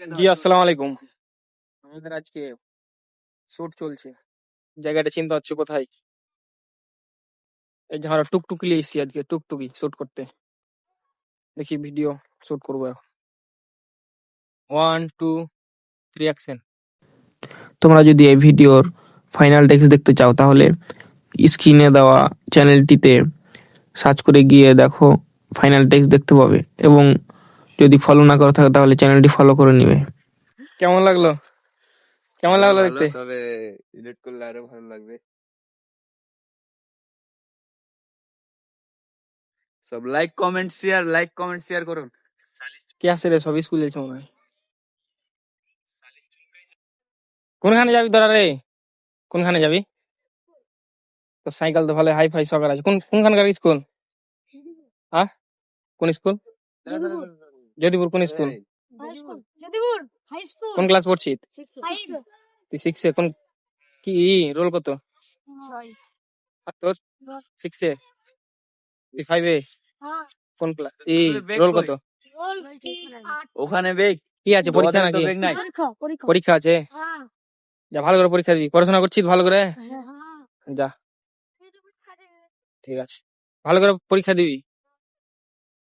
জি আসসালামু আলাইকুম। আমাদের আজকে শুট চলছে। জায়গাটা চিন্তা হচ্ছে কোথায়? এই যে আমরা টুকটুকি নিয়ে এসেছি আজকে টুকটুকি শুট করতে। দেখি ভিডিও শুট করব এখন। ওয়ান টু থ্রি অ্যাকশন তোমরা যদি এই ভিডিওর ফাইনাল টেক্সট দেখতে চাও তাহলে স্ক্রিনে দেওয়া চ্যানেলটিতে সার্চ করে গিয়ে দেখো ফাইনাল টেক্সট দেখতে পাবে এবং যদি ফলো না করে থাকে তাহলে চ্যানেলটি ফলো করে নিবে। কেমন লাগল? কেমন লাগল দেখতে? তবে এডিট করলে আরও ভালো লাগবে। সব like comment share like comment share করুন। কে আসছে রে? সব স্কুল যাচ্ছে মনে হয়। কোনখানে যাবি তোরা রে? কোনখানে যাবি? তো সাইকেল তো ভালো হাই ফাই সকাল আছে। কোন কোনখানকার স্কুল হ্যাঁ কোন স্কুল যদিপুর কোন স্কুল এই, high school Jadipur high school কোন ক্লাস পড়ছিস? তুই সিক্সে কোন কি রোল কত? আর তোর? সিক্সে তুই ফাইভে হ্যাঁ। কোন ক্লাস এই রোল কত? ওখানে বেগ কি আছে? পরীক্ষা নাকি? পরীক্ষা আছে? হ্যাঁ। যা ভালো করে পরীক্ষা দিবি। পড়াশোনা করছিস ভালো করে? হ্যাঁ যা। ঠিক আছে। ভালো করে পরীক্ষা দিবি।